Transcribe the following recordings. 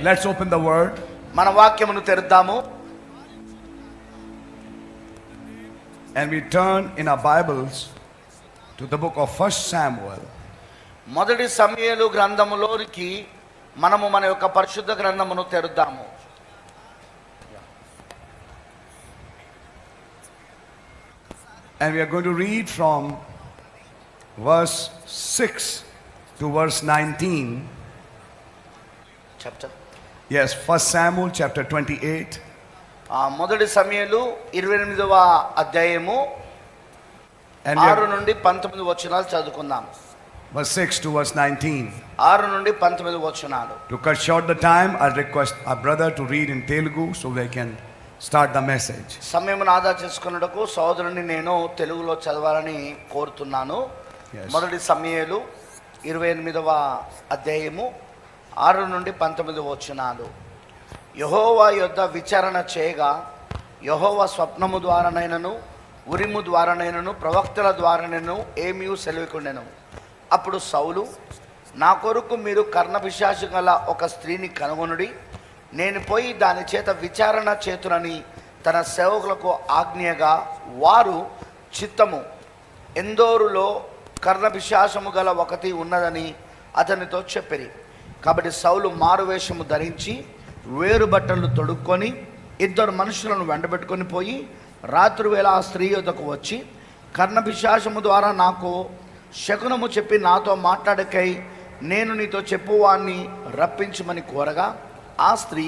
Let's open the word. మన వాక్యమును తెరుద్దాము And we turn in our Bibles to the book of First Samuel. మొదటి సమయలు గ్రంథములోనికి మనము మన యొక్క పరిశుద్ధ గ్రంథమును తెరుద్దాము And we are going to read from verse 6 to verse 19. చెప్తా Yes, First Samuel chapter 28. ఆ మొదటి సమయలు ఇరవై ఎనిమిదవ అధ్యాయము And we ఆరు are, నుండి పంతొమ్మిది వచనాలు చదువుకుందాం verse 6 to verse 19. ఆరు నుండి పంతొమ్మిది వచనాలు To cut short the time, I request our brother to read in Telugu so they can start the message. సమయమును ఆదా చేసుకున్నటకు సోదరుని నేను తెలుగులో చదవాలని కోరుతున్నాను Yes. మొదటి సమయలు ఇరవై ఎనిమిదవ అధ్యాయము ఆరు నుండి పంతొమ్మిది వచనాలు. యహోవా యొద్ద విచారణ చేయగా యహోవా స్వప్నము ద్వారానైనను ఉరిము ద్వారానైనను ప్రవక్తల ద్వారానైనను ఏమీ సెలవుకుండెను. అప్పుడు సౌలు నా కొరకు మీరు కర్ణపిశాసు గల ఒక స్త్రీని కనుగొనుడి. నేను పోయి దాని చేత విచారణ చేతునని తన సేవకులకు ఆజ్ఞగా వారు చిత్తము. ఎందోరులో కర్ణపిశాసము గల ఒకటి ఉన్నదని అతనితో చెప్పిరి. కాబట్టి సౌలు మారువేషము ధరించి వేరు బట్టలు తొడుక్కొని ఇద్దరు మనుషులను వెంటబెట్టుకొని పోయి రాత్రివేళ ఆ స్త్రీ యొద్దకు వచ్చి కర్ణపిశాసము ద్వారా నాకు శకునము చెప్పి నాతో మాట్లాడకై నేను నీతో చెప్పువాన్ని రప్పించమని కోరగా ఆ స్త్రీ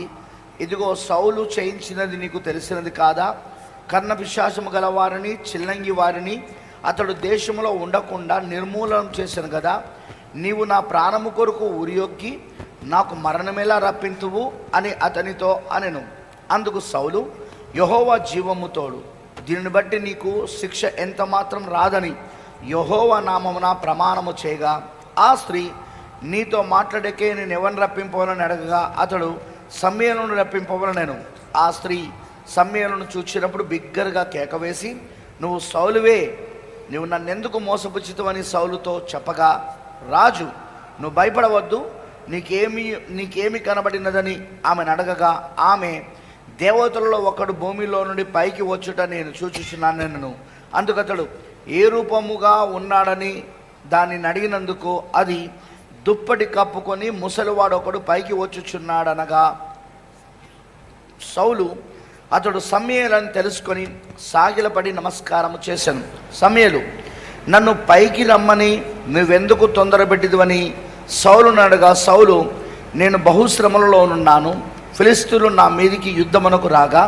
ఇదిగో సౌలు చేయించినది నీకు తెలిసినది కాదా? కర్ణపిశాసము గలవారిని చిల్లంగి వారిని అతడు దేశంలో ఉండకుండా నిర్మూలనం చేశాను కదా నీవు నా ప్రాణము కొరకు ఉరియొక్కి నాకు మరణమేలా రప్పింతువు అని అతనితో అనెను. అందుకు సౌలు యహోవా జీవము తోడు. దీనిని బట్టి నీకు శిక్ష ఎంత మాత్రం రాదని యహోవా నామమున ప్రమాణము చేయగా ఆ స్త్రీ నీతో మాట్లాడకే నేను ఎవరిని రప్పింపవలని అడగగా అతడు సమ్మేళను రప్పింపవలను నేను ఆ స్త్రీ సమ్మేళను చూచినప్పుడు బిగ్గరగా కేకవేసి నువ్వు సౌలువే నువ్వు నన్నెందుకు మోసపుచ్చితవని సౌలుతో చెప్పగా రాజు నువ్వు భయపడవద్దు. నీకేమి నీకేమి కనబడినదని ఆమెను అడగగా ఆమె దేవతలలో ఒకడు భూమిలో నుండి పైకి వచ్చుట నేను సూచిస్తున్నాను నేను. అందుకతడు ఏ రూపముగా ఉన్నాడని దానిని అడిగినందుకు అది దుప్పటి కప్పుకొని ముసలివాడు ఒకడు పైకి వచ్చుచున్నాడనగా సౌలు అతడు సమయలని తెలుసుకొని సాగిలపడి నమస్కారము చేశాను. సమయలు నన్ను పైకి రమ్మని నువ్వెందుకు తొందరపెట్టిదివని సౌలును అడగా సౌలు నేను బహుశ్రమలలో ఉన్నాను. ఫిలిస్తులు నా మీదికి యుద్ధమునకు రాగా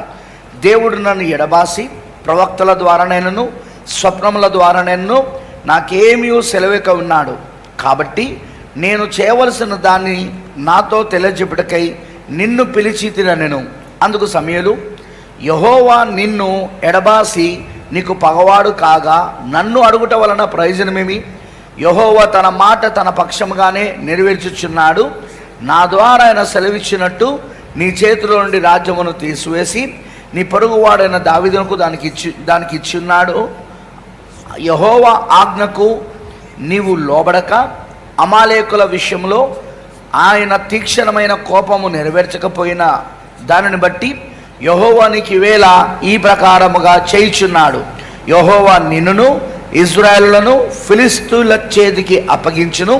దేవుడు నన్ను ఎడబాసి ప్రవక్తల ద్వారానైనను స్వప్నముల ద్వారానైనను నాకేమీ సెలవిక ఉన్నాడు. కాబట్టి నేను చేయవలసిన దాన్ని నాతో తెలియజెప్పుటకై నిన్ను పిలిచి తినను అందుకు సమయలు యహోవా నిన్ను ఎడబాసి నీకు పగవాడు కాగా నన్ను అడుగుట వలన ప్రయోజనమేమి? యహోవ తన మాట తన పక్షముగానే నెరవేర్చుచున్నాడు. నా ద్వారా ఆయన సెలవిచ్చినట్టు నీ చేతిలో నుండి రాజ్యమును తీసివేసి నీ పొరుగువాడైన దావిదనకు దానికి ఇచ్చి దానికి ఇచ్చున్నాడు. యహోవ ఆజ్ఞకు నీవు లోబడక అమాలేకుల విషయంలో ఆయన తీక్షణమైన కోపము నెరవేర్చకపోయిన దానిని బట్టి యహోవా నీకు వేళ ఈ ప్రకారముగా చేయుచున్నాడు. యహోవా నిన్నును ఇజ్రాయేలులను ఫిలిస్తీన్ల చేతికి అప్పగించును.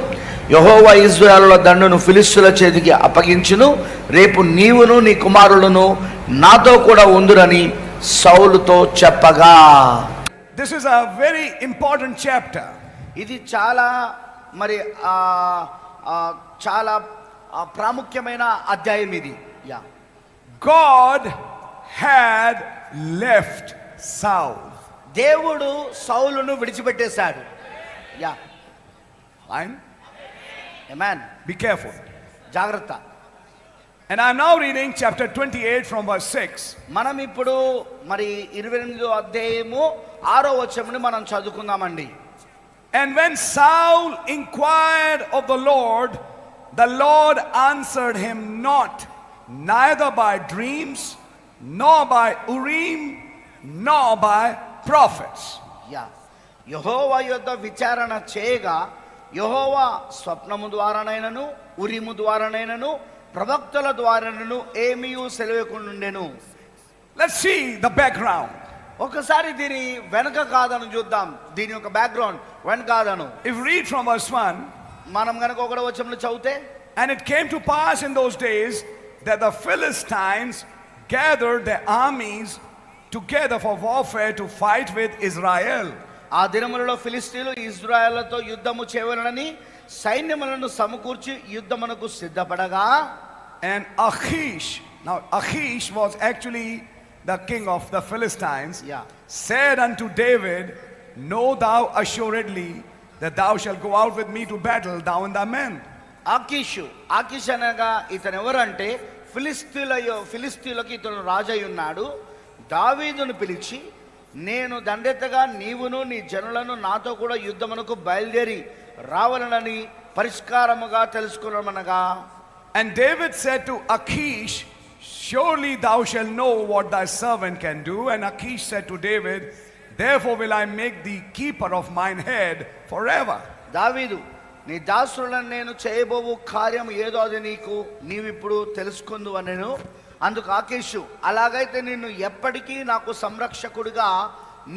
యహోవా ఇజ్రాయేలుల దండును ఫిలిస్తీన్ల చేతికి అప్పగించును. రేపు నీవును నీ కుమారులను నాతో కూడా ఉందురని సౌలుతో చెప్పగా. This is a very important chapter. ఇది చాలా మరి చాలా ప్రాముఖ్యమైన అధ్యాయం ఇది. Yeah God had left Saul. దేవుడు సౌలును విడిచిపెట్టేశాడు యా Fine? ఎమాన్ Be careful. జాగ్రత్త And I'm now reading chapter 28 from verse 6. మనం ఇప్పుడు మరి ఇరవై ఎనిమిదో అధ్యాయము ఆరో వచ్చముని మనం చదువుకుందామండి And when Saul inquired of the Lord, the Lord answered him not, neither by dreams, nor by Urim, nor by prophets. Yeah యహోవా యొద్ద విచారణ చేయగా యహోవా స్వప్నము ద్వారానైనను ఉరిము ద్వారానైనను ప్రవక్తల ద్వారాను ఏమీ సెలవుకుండెను Let's see the background. ఒకసారి దీని వెనక కాదను చూద్దాం దీని యొక్క బ్యాక్గ్రౌండ్ వెనక కాదను If you read from verse 1, మనం కనుక ఒకటో వచనంలో చదివితే and it came to pass in those days that the Philistines gathered the armies together for warfare to fight with Israel ఆ దినములలో ఫిలిస్తీన్లు ఇజ్రాయెల్తో యుద్ధము చేయవలనని సైన్యములను సమకూర్చి యుద్ధమునకు సిద్ధపడగా. And Achish now Achish was actually the king of the Philistines yeah said unto David know thou assuredly that thou shall go out with me to battle thou in the men Achish Achish అనగా ఇతను ఎవరంటే ఫిలిస్తీన్ల ఫిలిస్తీన్లకి ఇతను రాజై ఉన్నాడు దావీదును పిలిచి నేను దండెత్తగా నీవును నీ జనులను నాతో కూడా యుద్ధమునకు బయలుదేరి రావాలనని పరిష్కారముగా తెలుసుకున్నామనగా And David said to Achish, Surely thou shalt know what thy servant can do. And Achish said to David, Therefore will I make thee keeper of mine head forever. దావీదు నీ దాసులను నేను చేయబోవు కార్యం ఏదో అది నీకు నీవిప్పుడు తెలుసుకుందు అనెను అందుకు ఆకేషు అలాగైతే నిన్ను ఎప్పటికీ నాకు సంరక్షకుడిగా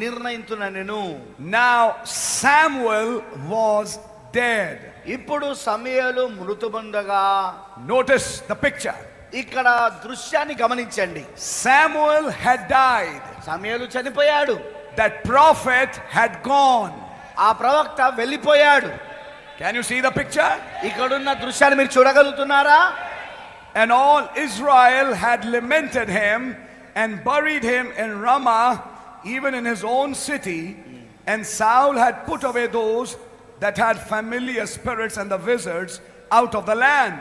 నిర్ణయించున నేను Now Samuel was dead. ఇప్పుడు సమయాలు మృతుబందగా Notice the picture. ఇక్కడ దృశ్యాన్ని గమనించండి Samuel had died. సమయాలు చనిపోయాడు That prophet had gone. ఆ ప్రవక్త వెళ్ళిపోయాడు Can you see the picture? ఇక్కడున్న దృశ్యాన్ని మీరు చూడగలుగుతున్నారా And all Israel had lamented him and buried him in Ramah, even in his own city. And Saul had put away those that had familiar spirits and the wizards out of the land.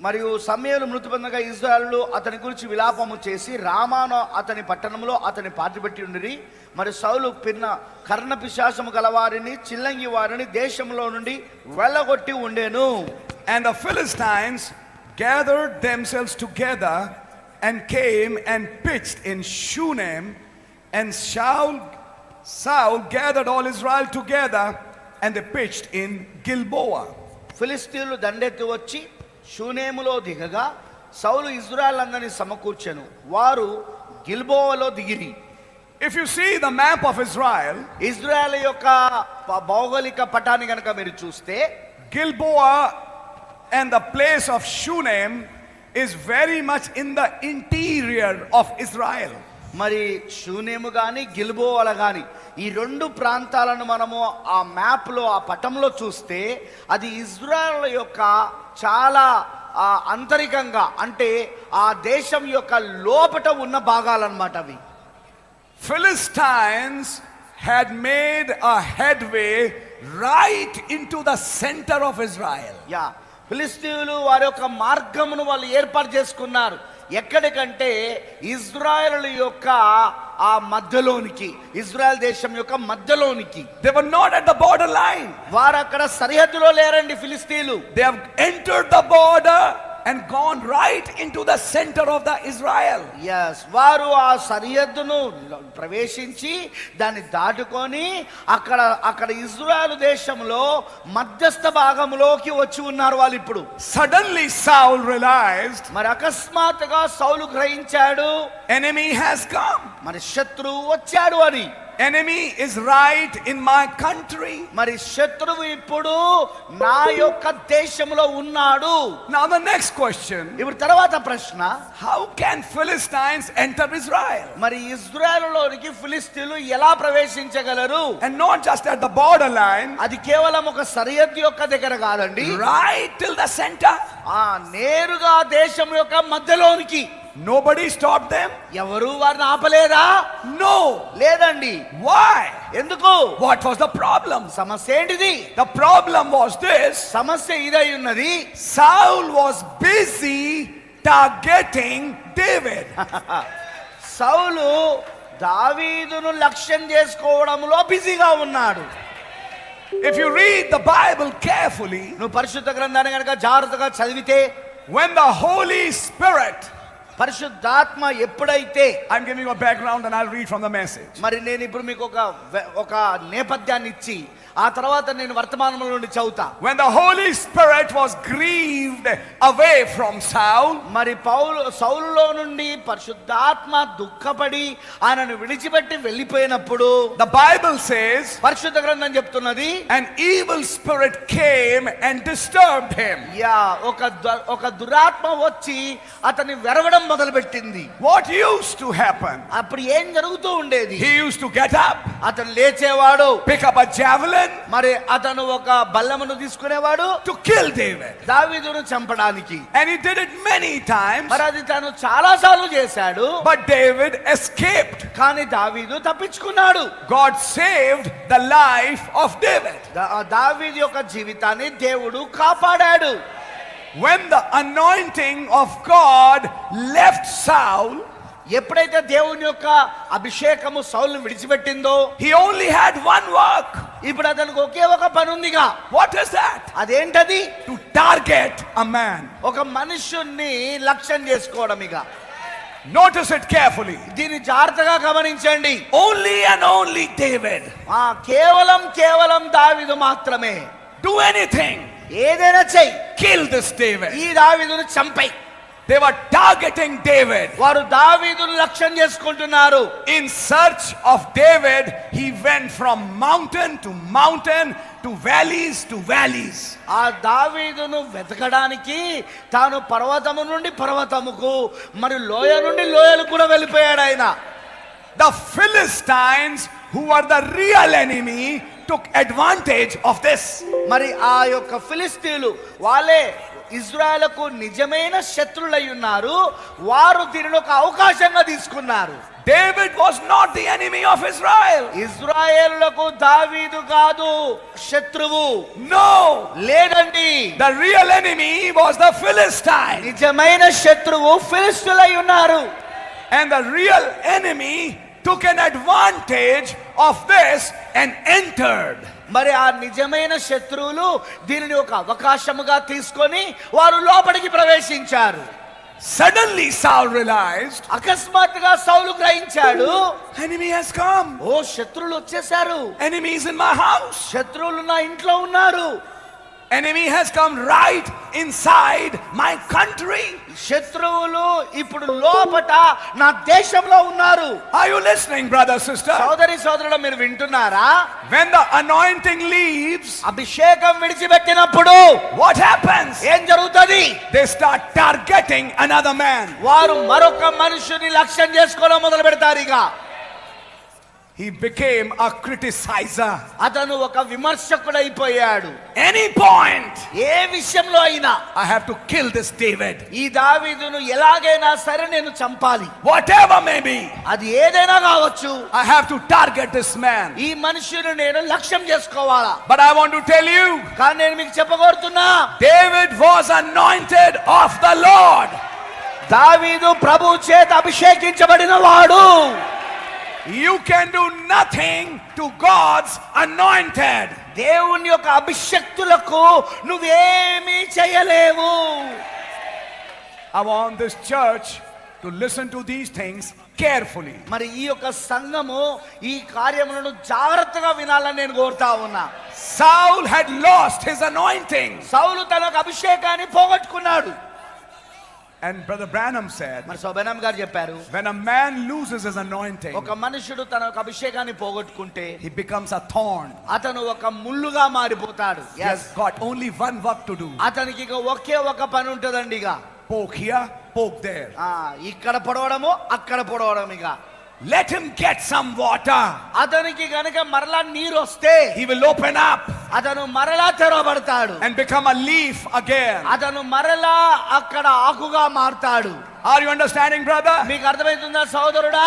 మరియు సమయంలో మృతి పొందగా Israel అతని గురించి విలాపము చేసి రామాను అతని పట్టణంలో అతని పాతిపెట్టి ఉండి మరి సౌలు పిన్న కర్ణ పిశాసము గలవారిని చిల్లంగి వారిని దేశంలో నుండి వెళ్ళగొట్టి ఉండేను. And the Philistines gathered themselves together and came and pitched in Shu and Saul Saul gathered all Israel together and the pitched in Gilboa ఫిలిస్తీన్లు దండెత్తి వచ్చి షూనేములో దిగగా సౌలు ఇజ్రాయల్ందని సమకూర్చెను. వారు గిల్బోవలో దిగిరి. If you see the map of Israel Israel యొక్క భౌగోళిక పటాన్ని గనక మీరు చూస్తే Gilboa and the place of Shunem is very much in the interior of Israel మరి షూనేము కానీ గిల్బోవల కానీ ఈ రెండు ప్రాంతాలను మనము ఆ మ్యాప్లో ఆ పటంలో చూస్తే అది ఇజ్రాయల్ యొక్క చాలా అంతరికంగా అంటే ఆ దేశం యొక్క లోపట ఉన్న భాగాలన్నమాట అవి Philistines had made a headway right into the center of Israel. Yeah ఫిలిస్తీన్లు వారి యొక్క మార్గమును వాళ్ళు ఏర్పాటు చేసుకున్నారు ఎక్కడికంటే ఇజ్రాయల్ యొక్క ఆ మధ్యలోనికి ఇజ్రాయెల్ దేశం యొక్క మధ్యలోనికి. They were not at the borderline. వారు అక్కడ సరిహద్దులో లేరండి ఫిలిస్తీన్లు. They have entered the border and gone right into the center of the Israel. Yes వారు ఆ సరిహద్దును ప్రవేశించి దాన్ని దాటుకొని అక్కడ అక్కడ ఇజ్రాయెల్ దేశంలో మధ్యస్థ భాగంలోకి వచ్చి ఉన్నారు వాళ్ళు ఇప్పుడు Suddenly Saul realized మరి అకస్మాత్తుగా సౌలు గ్రహించాడు enemy has come. మరి శత్రువు వచ్చాడు అని Enemy is right in my country. మరి శత్రువు ఇప్పుడు నా యొక్క దేశంలో ఉన్నాడు Now the next question, ఇప్పుడు తర్వాత ప్రశ్న how can Philistines enter Israel? మరి ఇజ్రాయెల్లోనికి ఫిలిస్తీన్లు ఎలా ప్రవేశించగలరు And not just at the borderline, అది కేవలం ఒక సరిహద్దు యొక్క దగ్గర కాదండి right till the center. ఆ నేరుగా దేశం యొక్క మధ్యలోనికి Nobody stopped them? ఎవరు వారిని ఆపలేదా No. లేదండి Why? ఎందుకు What was the problem? సమస్య ఏంటిది The problem was this సమస్య ఇదై ఉన్నది Saul was busy targeting David. సౌలు దావీదును లక్ష్యం చేసుకోవడంలో బిజీగా ఉన్నాడు If you read the Bible carefully, నువ్వు పరిశుద్ధ గ్రంథాన్ని కనుక జాగ్రత్తగా చదివితే when the Holy Spirit, పరిశుద్ధాత్మ ఎప్పుడైతే I giving a background and I read from the message మరి నేను ఇప్పుడు మీకు ఒక ఒక నేపథ్యాన్ని ఇచ్చి ఆ తర్వాత నేను వర్తమానంలో నుండి చదువుతా When the Holy Spirit was grieved away from Saul, మరి పౌలు సౌలులో నుండి పరిశుద్ధాత్మ దుఃఖపడి ఆయనను విడిచిపెట్టి వెళ్ళిపోయినప్పుడు the Bible says, పరిశుద్ధ గ్రంథం చెప్తున్నది an evil spirit came and disturbed him. Yeah ఒక దు- ఒక దురాత్మ వచ్చి అతన్ని వెరవడం మొదలుపెట్టింది What used to happen? అప్పుడు ఏం జరుగుతూ ఉండేది He used to get up, అతను లేచేవాడు pick up a javelin మరి అతను ఒక బల్లమును తీసుకునేవాడు to kill David. దావీదును చంపడానికి And he did it many times, మరి అది తను చాలా సార్లు చేశాడు but David escaped. కానీ దావీదు తప్పించుకున్నాడు God saved the life of David. దావీదు యొక్క జీవితాన్ని దేవుడు కాపాడాడు When the anointing of God left Saul, ఎప్పుడైతే దేవుని యొక్క అభిషేకము సౌలు విడిచిపెట్టిందో he only had one work. ఇప్పుడు అతనికి ఒకే ఒక పని ఉందిగా What is that? అదేంటది To target a man. ఒక మనుష్యుణ్ణి లక్ష్యం చేసుకోవడం ఇక Notice it carefully. దీన్ని జాగ్రత్తగా గమనించండి Only and only David. ఆ కేవలం కేవలం దావీదు మాత్రమే Do anything. ఏదైనా చెయ్యి Kill this David. ఈ దావీదును Champai They were targeting David. వారు దావీదును లక్ష్యం చేసుకుంటున్నారు In search of David, he went from mountain to mountain to valleys to valleys. ఆ దావీదును వెతకడానికి తాను పర్వతము నుండి పర్వతముకు మరి లోయ నుండి లోయలు కూడా వెళ్ళిపోయాడు ఆయన The Philistines, who were the real enemy, took advantage of this. మరి ఆ యొక్క ఫిలిస్తీన్లు వాళ్ళే ఇజ్రాయెలకు నిజమైన శత్రులై ఉన్నారు వారు దీనిని ఒక అవకాశంగా తీసుకున్నారు David was not the enemy of Israel. ఇజ్రాయేలులకు దావీదు కాదు శత్రువు No, లేదండి the real enemy was the Philistine. నిజమైన శత్రువు ఫిలిస్తులై ఉన్నారు And the real enemy took an advantage of this and entered. మరి ఆ నిజమైన శత్రువులు దీనిని ఒక అవకాశముగా తీసుకొని వారు లోపలికి ప్రవేశించారు Suddenly Saul realized, అకస్మాత్తుగా సౌలు గ్రహించాడు enemy has come. ఓ శత్రువులు వచ్చేసారు Enemies in my house. శత్రువులు నా ఇంట్లో ఉన్నారు Enemy has come right inside my country. శత్రువులు ఇప్పుడు లోపట నా దేశంలో ఉన్నారు Are you listening, brother, sister? సోదరి సోదరుడు మీరు వింటున్నారా When the anointing leaves, అభిషేకం విడిచిపెట్టినప్పుడు what happens? ఏం జరుగుతుంది They start targeting another man. వారు మరొక మనుషుని లక్ష్యం చేసుకోవడం మొదలు పెడతారు ఇక He became a criticizer. అతను ఒక విమర్శకుడు అయిపోయాడు Any point, ఏ విషయంలో అయినా I have to kill this David. ఈ దావీదును ఎలాగైనా సరే నేను చంపాలి Whatever may be, అది ఏదైనా కావచ్చు I have to target this man. ఈ మనుషుని నేను లక్ష్యం చేసుకోవాలా But I want to tell you, కానీ నేను మీకు చెప్పగోరుతున్నా David was anointed of the Lord. దావీదు ప్రభు చేత అభిషేకించబడిన వాడు You can do nothing to God's anointed. దేవుని యొక్క అభిషక్తులకు నువ్వేమీ చేయలేవు I want this church to listen to these things carefully. మరి ఈ యొక్క సంఘము ఈ కార్యములను జాగ్రత్తగా వినాలని నేను కోరుతా ఉన్నా Saul had lost his anointing. సౌలు తన యొక్క అభిషేకాన్ని పోగొట్టుకున్నాడు And Brother Branham said, మరి శోభనం గారు చెప్పారు when a man loses his anointing, ఒక మనుషుడు తన యొక్క అభిషేకాన్ని పోగొట్టుకుంటే he becomes a thorn. అతను ఒక ముళ్ళుగా మారిపోతాడు He has got only one work to do అతనికి ఇక ఒకే ఒక పని ఉంటుందండి ఇక poke here, poke there. ఆ, ఇక్కడ పొడవడము అక్కడ పొడవడం ఇక Let him get some water. అతనికి గనుక మరలా నీరు వస్తే He will open up అతను మరలా తెరవబడతాడు and become a leaf again. అతను మరలా అక్కడ ఆకుగా మారుతాడు Are you understanding, brother? మీకు అర్థమవుతుందా సోదరుడా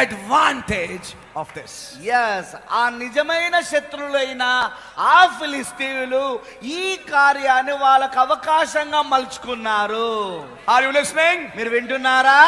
advantage of this. ఎస్ ఆ నిజమైన శత్రువులైన ఆ ఫిలిస్తీయులు ఈ కార్యాన్ని వాళ్ళకు అవకాశంగా మలుచుకున్నారు Are you listening? మీరు వింటున్నారా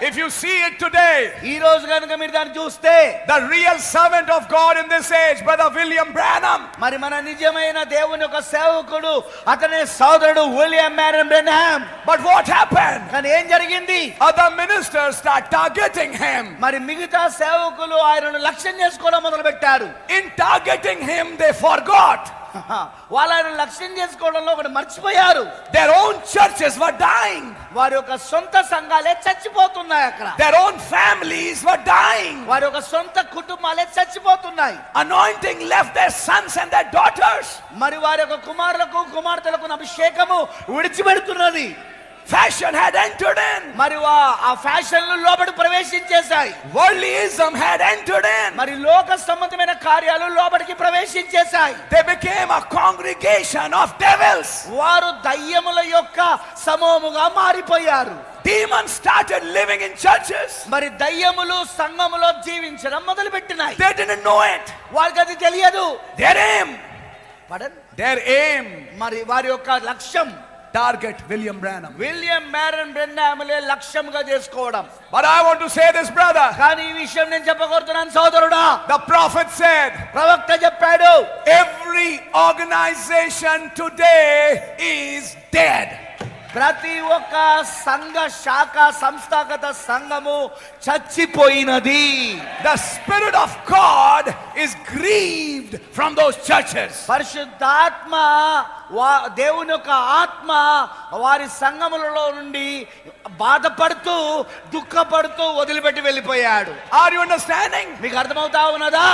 If you see it today, ఈ రోజు కనుక మీరు దాన్ని చూస్తే the real servant of God in this age, Brother William Branham, మరి మన నిజమైన దేవుని యొక్క సేవకుడు అతనే సోదరుడు William Marrion Branham but what happened? కానీ ఏం జరిగింది Other ministers start targeting him. మరి మిగతా సేవకులు ఆయనను లక్ష్యం చేసుకోవడం మొదలు పెట్టారు In targeting him, they forgot వాళ్ళు ఆయన లక్ష్యం చేసుకోవడంలో ఒకటి మర్చిపోయారు. Their own churches were dying, వారి యొక్క సొంత సంఘాలే చచ్చిపోతున్నాయి అక్కడ. Their own families were dying. వారి యొక్క సొంత కుటుంబాలే చచ్చిపోతున్నాయి. Anointing left their sons and their daughters. మరి వారి యొక్క కుమారులకు కుమార్తెలకు అభిషేకము విడిచిపెడుతున్నది. Fashion had entered in. మరి వా- ఆ ఫ్యాషన్లు లోబడి ప్రవేశించేశాయి Worldlyism had entered in. మరి లోక సంబంధమైన కార్యాలు లోబడికి ప్రవేశించేశాయి They became a congregation of devils. వారు దయ్యముల యొక్క సమూహముగా మారిపోయారు Demons started living in churches. మరి దయ్యములు సంఘములో జీవించడం మొదలు పెట్టినాయి They didn't know it. వారికి అది తెలియదు Their aim, పడన్. their aim, మరి వారి యొక్క లక్ష్యం target William Branham. William Marrion బ్రెన్నాములే లక్ష్యంగా చేసుకోవడం But I want to say this, brother. కానీ ఈ విషయం నేను చెప్పగలుగుతున్నాను సోదరుడా The prophet said, ప్రవక్త చెప్పాడు every organization today is dead. ప్రతి ఒక్క సంఘ శాఖ సంస్థాగత సంఘము చచ్చిపోయినది The Spirit of God is grieved from those churches. పరిశుద్ధాత్మ వా దేవుని యొక్క ఆత్మ వారి సంఘములలో నుండి బాధపడుతూ దుఃఖపడుతూ వదిలిపెట్టి వెళ్ళిపోయాడు Are you understanding? మీకు అర్థమవుతా ఉన్నదా